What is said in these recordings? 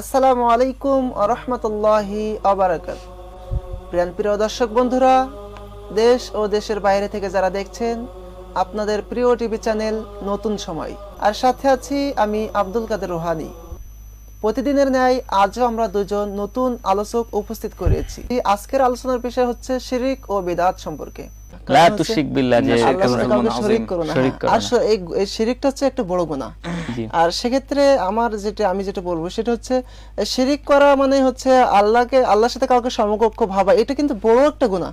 আসসালামু আলাইকুম রহমতুল্লাহি আবরাকাত প্রিয়ান প্রিয় দর্শক বন্ধুরা, দেশ ও দেশের বাইরে থেকে যারা দেখছেন, আপনাদের প্রিয় টিভি চ্যানেল নতুন সময়। আর সাথে আছি আমি আব্দুল কাদের রোহানি। প্রতিদিনের ন্যায় আজও আমরা দুজন নতুন আলোচক উপস্থিত করেছি। আজকের আলোচনার বিষয় হচ্ছে শিরিক ও বেদাত সম্পর্কে। লা তুশরিক বিল্লাহ যে শরীক করো না। শরীক। করো আর এই এই শিরিকটা হচ্ছে একটা বড় গুনাহ। আর সেক্ষেত্রে আমার যেটা আমি যেটা বলব সেটা হচ্ছে শিরিক করা মানে হচ্ছে আল্লাহকে আল্লাহর সাথে কাউকে সমকক্ষ ভাবা এটা কিন্তু বড় একটা গুনাহ।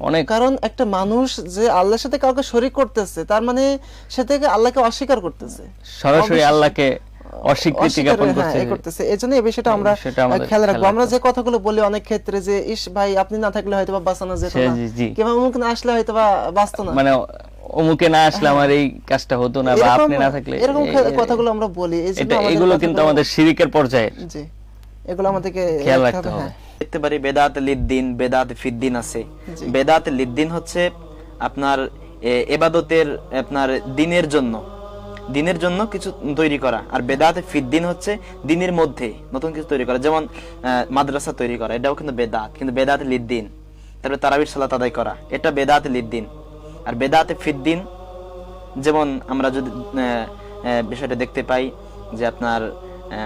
অনেক। কারণ একটা মানুষ যে আল্লাহর সাথে কাউকে শরীক করতেছে তার মানে সে থেকে আল্লাহকে অস্বীকার করতেছে। সরাসরি আল্লাহকে অস্বীকৃতি জ্ঞাপন হ্যাঁ, করছে করতেছে। এই জন্য এই বিষয়টা আমরা খেয়াল রাখব। আমরা যে কথাগুলো বলি অনেক ক্ষেত্রে যে ইস ভাই আপনি না থাকলে হয়তো বা বাঁচানো যেত না। কিংবা অমুক না আসলে হয়তো বা বাঁচতো না। মানে অমুকে না আসলে আমার এই কাজটা হতো না বা আপনি না থাকলে এরকম কথাগুলো আমরা বলি। এগুলো কিন্তু আমাদের শিরিকের পর্যায়ে জি এগুলো আমাদেরকে খেয়াল রাখতে হবে হ্যাঁ। দেখতে পারি বেদাত লিদ্দিন বেদাত ফিদ্দিন আছে। বেদাত লিদ্দিন হচ্ছে আপনার এবাদতের আপনার দিনের জন্য। দিনের জন্য কিছু তৈরি করা। আর বেদাত ফিদ্দিন হচ্ছে দিনের মধ্যে নতুন কিছু তৈরি করা। যেমন মাদ্রাসা তৈরি করা এটাও কিন্তু বেদাত কিন্তু বেদাত লিদ্দিন তারপরে তারাবির সালাত আদায় করা এটা বেদাত লিদ্দিন আর বেদাতে ফিদ্দিন যেমন আমরা যদি বিষয়টা দেখতে পাই যে আপনার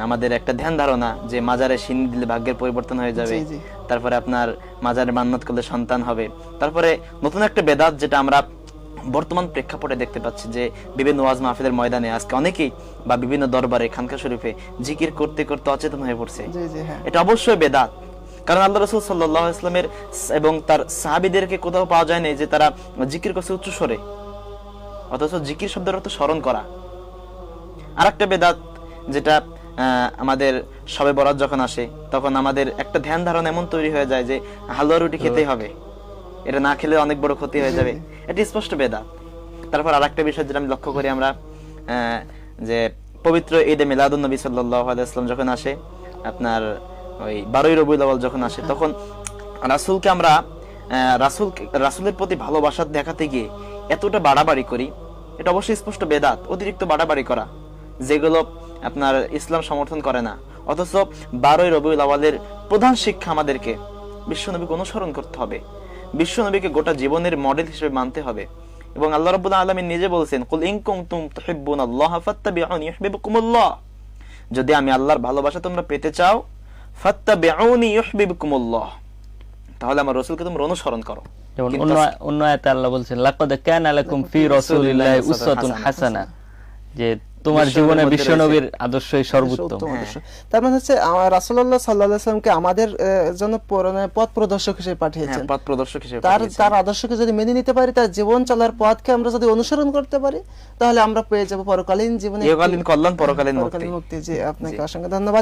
আমাদের একটা ধ্যান ধারণা যে মাজারে সিন্নি দিলে ভাগ্যের পরিবর্তন হয়ে যাবে। তারপরে আপনার মাজারে মান্নাত করলে সন্তান হবে। তারপরে নতুন একটা বেদাত যেটা আমরা বর্তমান প্রেক্ষাপটে দেখতে পাচ্ছি যে বিভিন্ন ওয়াজ মাহফিলের ময়দানে আজকে অনেকেই বা বিভিন্ন দরবারে খানকা শরীফে জিকির করতে করতে অচেতন হয়ে পড়ছে। হ্যাঁ। এটা অবশ্যই বেদাত। কারণ আল্লাহ রসুল সাল্লাহ ইসলামের এবং তার সাহাবিদেরকে কোথাও পাওয়া যায় না যে তারা জিকির করছে উচ্চ স্বরে। অথচ জিকির শব্দের অর্থ স্মরণ করা। আর একটা বেদাত যেটা আহ, আমাদের সবে বরাত যখন আসে তখন আমাদের একটা ধ্যান ধারণা এমন তৈরি হয়ে যায় যে হালুয়া রুটি খেতেই হবে। এটা না খেলে অনেক বড় ক্ষতি হয়ে যাবে। এটা স্পষ্ট বেদাত তারপর আর একটা বিষয় যেটা আমি লক্ষ্য করি আমরা যে পবিত্র ঈদে মিলাদুন নবী সাল্লাহ আলাইসলাম যখন আসে, আপনার ওই বারোই রবিউল আওয়াল যখন আসে, তখন রাসূলকে আমরা রাসূল, রাসূলের প্রতি ভালোবাসা দেখাতে গিয়ে এতটা বাড়াবাড়ি করি, এটা অবশ্যই স্পষ্ট বেদাত অতিরিক্ত বাড়াবাড়ি করা, যেগুলো আপনার ইসলাম সমর্থন করে না। অথচ বারোই রবিউল আওয়ালের প্রধান শিক্ষা আমাদেরকে, বিশ্বনবীকে অনুসরণ করতে হবে। বিশ্বনবীকে গোটা জীবনের মডেল হিসেবে মানতে হবে। এবং আল্লাহ রাব্বুল আলামিন নিজে বলছেন কুল ইন কুনতুম তুহিব্বুনাল্লাহ ফাত্তাবিউনি ইউহিব্বুকুমুল্লাহ। যদি আমি আল্লাহর ভালোবাসা তোমরা পেতে চাও ফাত্তাবিউনি ইউহিব্বুকুমুল্লাহ। তাহলে আমার রাসূলকে তোমরা অনুসরণ করো। যেমন অন্য অন্য আয়াতে আল্লাহ বলছেন লাকাদ কানা লাকুম ফি রাসূলিল্লাহি উসওয়াতুন হাসানা। যে তোমার জীবনে বিশ্বনবীর আদর্শই সর্বোত্তম। তার মানে হচ্ছে রাসুল্লাহ সাল্লাহ সাল্লামকে আমাদের জন্য মানে পথ প্রদর্শক হিসেবে হ্যাঁ পাঠিয়েছেন পথ প্রদর্শক হিসেবে তার তার আদর্শকে যদি মেনে নিতে পারি তার জীবন চলার পথকে আমরা যদি অনুসরণ করতে পারি তাহলে আমরা পেয়ে যাব পরকালীন জীবনে ইহকালীন কল্যাণ পরকালীন মুক্তি। পরকালীন মুক্তি। জি আপনাকে অসংখ্য ধন্যবাদ।